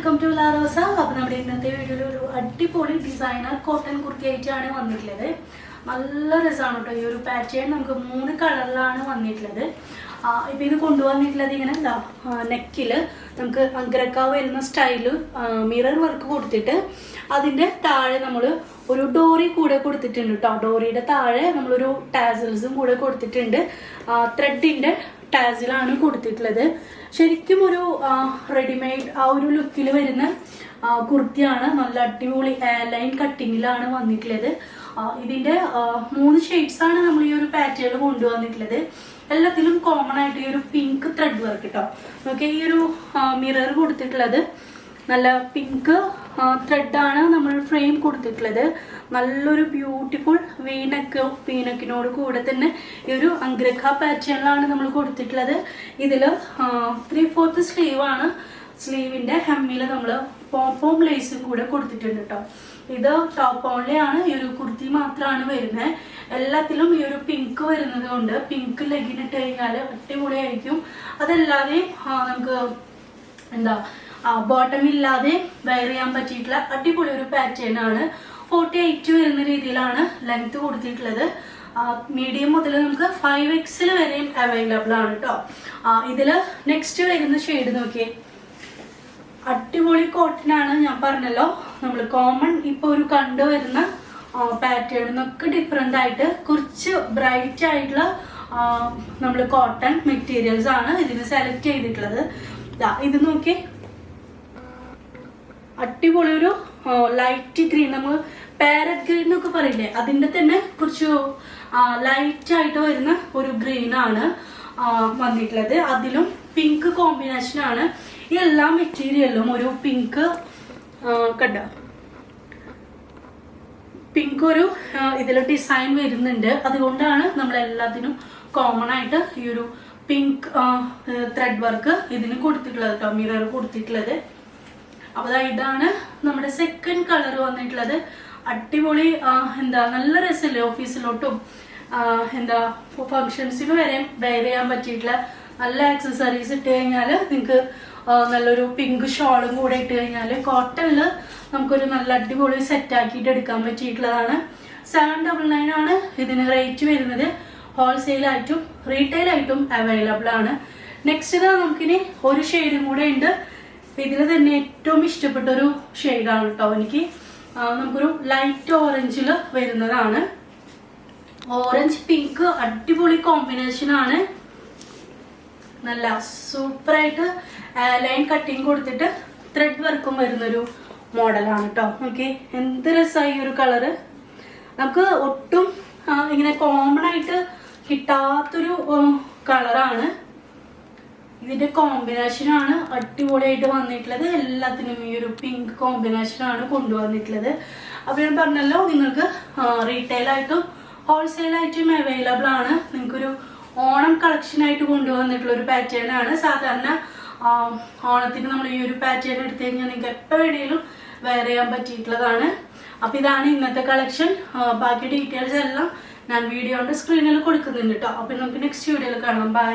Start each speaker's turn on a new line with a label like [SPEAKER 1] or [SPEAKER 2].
[SPEAKER 1] Welcome to Larosa അപ്പോൾ നമ്മുടെ ഇന്നത്തെ വീഡിയോയിൽ ഒരു അടിപൊളി ഡിസൈനർ കോട്ടൺ കുർത്തി ആയിട്ടാണ് വന്നിട്ടുള്ളത്. നല്ല രസമാണ് കേട്ടോ ഈ ഒരു പാറ്റേൺ നമുക്ക് മൂന്ന് കളറിലാണ് വന്നിട്ടുള്ളത്. ഇപ്പൊ ഇത് കൊണ്ടുവന്നിട്ടുള്ളത് ഇങ്ങനെ എന്താ നെക്കിൽ നമുക്ക് അഗ്രക്ക വരുന്ന സ്റ്റൈൽ മിറർ വർക്ക് കൊടുത്തിട്ട് അതിന്റെ താഴെ നമ്മൾ ഒരു ഡോറി കൂടെ കൊടുത്തിട്ടുണ്ട് കേട്ടോ ഡോറിയുടെ താഴെ നമ്മളൊരു ടാസൽസും കൂടെ കൊടുത്തിട്ടുണ്ട്. ത്രെഡിന്റെ ടാസിലാണ് കൊടുത്തിട്ടുള്ളത്. ശരിക്കും ഒരു റെഡിമെയ്ഡ് ആ ഒരു ലുക്കിൽ വരുന്ന കുർത്തിയാണ് നല്ല അടിപൊളി ലൈൻ കട്ടിങ്ങിലാണ് വന്നിട്ടുള്ളത്. ഇതിന്റെ മൂന്ന് ആണ് നമ്മൾ ഈ ഒരു പാറ്റേൺ കൊണ്ടുവന്നിട്ടുള്ളത്. എല്ലാത്തിലും കോമൺ ആയിട്ട് ഈ ഒരു പിങ്ക് ത്രെഡ് വർക്ക് കേട്ടോ നമുക്ക് ഈ ഒരു മിറർ കൊടുത്തിട്ടുള്ളത്. നല്ല പിങ്ക് ത്രെഡാണ് നമ്മൾ ഫ്രെയിം കൊടുത്തിട്ടുള്ളത്. നല്ലൊരു ബ്യൂട്ടിഫുൾ വീനക്ക് വീനക്കിനോട് കൂടെ തന്നെ ഈ ഒരു അഗ്രഹ പാറ്റേണിലാണ് നമ്മൾ കൊടുത്തിട്ടുള്ളത്. ഇതിൽ ത്രീ ഫോർത്ത് ആണ്. സ്ലീവിന്റെ ഹെമ്മിൽ നമ്മൾ പോപ്പോം ലേസും കൂടെ കൊടുത്തിട്ടുണ്ട് കേട്ടോ ഇത് ടോപ്പ് ഓൺലി ആണ്. ഈ ഒരു കുർത്തി മാത്രമാണ് വരുന്നത് എല്ലാത്തിലും ഈ ഒരു പിങ്ക് വരുന്നത് കൊണ്ട് പിങ്ക് ലെഗിനിട്ട് കഴിഞ്ഞാൽ അടിപൊളിയായിരിക്കും. അതല്ലാതെ നമുക്ക് എന്താ ബോട്ടം ഇല്ലാതെ വെയർ ചെയ്യാൻ പറ്റിയിട്ടുള്ള അടിപൊളി ഒരു പാറ്റേൺ ആണ്. ഫോർട്ടി എയ്റ്റ് വരുന്ന രീതിയിലാണ് ലെങ്ത് കൊടുത്തിട്ടുള്ളത്. മീഡിയം മുതൽ നമുക്ക് ഫൈവ് എക്സിൽ വരെയും അവൈലബിൾ ആണ് കേട്ടോ ഇതിൽ നെക്സ്റ്റ് വരുന്ന ഷെയ്ഡ് നോക്കിയേ. അടിപൊളി കോട്ടൺ ആണ് ഞാൻ പറഞ്ഞല്ലോ. നമ്മൾ കോമൺ ഇപ്പൊ ഒരു കണ്ടുവരുന്ന പാറ്റേൺ നിന്നൊക്കെ ഡിഫറെന്റ് ആയിട്ട് കുറച്ച് ബ്രൈറ്റ് ആയിട്ടുള്ള നമ്മൾ കോട്ടൺ മെറ്റീരിയൽസ് ആണ് ഇതിന് സെലക്ട് ചെയ്തിട്ടുള്ളത്. ഇത് നോക്കി അടിപൊളി ഒരു ലൈറ്റ് ഗ്രീൻ നമ്മൾ പാരറ്റ് ഗ്രീൻ എന്നൊക്കെ പറയില്ലേ? അതിന്റെ തന്നെ കുറച്ച് ലൈറ്റ് ആയിട്ട് വരുന്ന ഒരു ഗ്രീൻ ആണ് വന്നിട്ടുള്ളത്. അതിലും പിങ്ക് കോമ്പിനേഷൻ ആണ്. എല്ലാ മെറ്റീരിയലിലും ഒരു പിങ്ക് കണ്ട? പിങ്ക് ഒരു ഇതിൽ ഡിസൈൻ വരുന്നുണ്ട്. അതുകൊണ്ടാണ് നമ്മൾ എല്ലാത്തിനും കോമൺ ആയിട്ട് ഈ ഒരു പിങ്ക് ത്രെഡ് വർക്ക് ഇതിന് കൊടുത്തിട്ടുള്ളത് കേട്ടോ മിറർ കൊടുത്തിട്ടുള്ളത്. അപ്പൊ ദാ ഇതാണ് നമ്മുടെ സെക്കൻഡ് കളർ വന്നിട്ടുള്ളത്. അടിപൊളി എന്താ നല്ല രസമല്ലേ ഓഫീസിലോട്ടും എന്താ ഫങ്ഷൻസിന് വരെ വെയർ ചെയ്യാൻ പറ്റിയിട്ടുള്ള നല്ല ആക്സസറീസ് ഇട്ട് കഴിഞ്ഞാൽ നിങ്ങൾക്ക് നല്ലൊരു പിങ്ക് ഷോളും കൂടെ ഇട്ട് കഴിഞ്ഞാൽ കോട്ടണിൽ നമുക്കൊരു നല്ല അടിപൊളി സെറ്റ് ആക്കിയിട്ട് എടുക്കാൻ പറ്റിയിട്ടുള്ളതാണ്. സെവൻ ഡബിൾ നയൻ ആണ് ഇതിന് റേറ്റ് വരുന്നത്. ഹോൾസെയിൽ ആയിട്ടും റീറ്റെയിൽ ആയിട്ടും അവൈലബിൾ ആണ്. നെക്സ്റ്റ് നമുക്കിനി ഒരു ഷെയ്ഡും കൂടെ ഉണ്ട്. ഇതിൽ തന്നെ ഏറ്റവും ഇഷ്ടപ്പെട്ട ഒരു ഷെയ്ഡാണ് കേട്ടോ എനിക്ക്. നമുക്കൊരു ലൈറ്റ് ഓറഞ്ചിൽ വരുന്നതാണ്. ഓറഞ്ച് പിങ്ക് അടിപൊളി കോമ്പിനേഷൻ ആണ്. നല്ല സൂപ്പറായിട്ട് ലൈൻ കട്ടിങ് കൊടുത്തിട്ട് ത്രെഡ് വർക്കും വരുന്നൊരു മോഡലാണ് കേട്ടോ ഓക്കെ എന്ത് രസമായി ഒരു കളറ് നമുക്ക് ഒട്ടും ഇങ്ങനെ കോമൺ ആയിട്ട് കിട്ടാത്തൊരു കളറാണ് ഇതിന്റെ കോമ്പിനേഷൻ ആണ് അടിപൊളിയായിട്ട് വന്നിട്ടുള്ളത്. എല്ലാത്തിനും ഈ ഒരു പിങ്ക് കോമ്പിനേഷൻ ആണ് കൊണ്ടുവന്നിട്ടുള്ളത്. അപ്പൊ ഞാൻ പറഞ്ഞല്ലോ നിങ്ങൾക്ക് റീറ്റെയിൽ ആയിട്ടും ഹോൾസെയിൽ ആയിട്ടും അവൈലബിൾ ആണ്. നിങ്ങൾക്കൊരു ഓണം കളക്ഷൻ ആയിട്ട് കൊണ്ടുവന്നിട്ടുള്ള ഒരു പാറ്റേൺ ആണ്. സാധാരണ ഓണത്തിന് നമ്മൾ ഈ ഒരു പാറ്റേൺ എടുത്തു കഴിഞ്ഞാൽ നിങ്ങൾക്ക് എപ്പോൾ വേണേലും വെയർ ചെയ്യാൻ പറ്റിയിട്ടുള്ളതാണ്. അപ്പൊ ഇതാണ് ഇന്നത്തെ കളക്ഷൻ ബാക്കി ഡീറ്റെയിൽസ് എല്ലാം ഞാൻ വീഡിയോ സ്ക്രീനിൽ കൊടുക്കുന്നുണ്ട് കേട്ടോ അപ്പൊ നമുക്ക് നെക്സ്റ്റ് വീഡിയോയിൽ കാണാം. ബൈ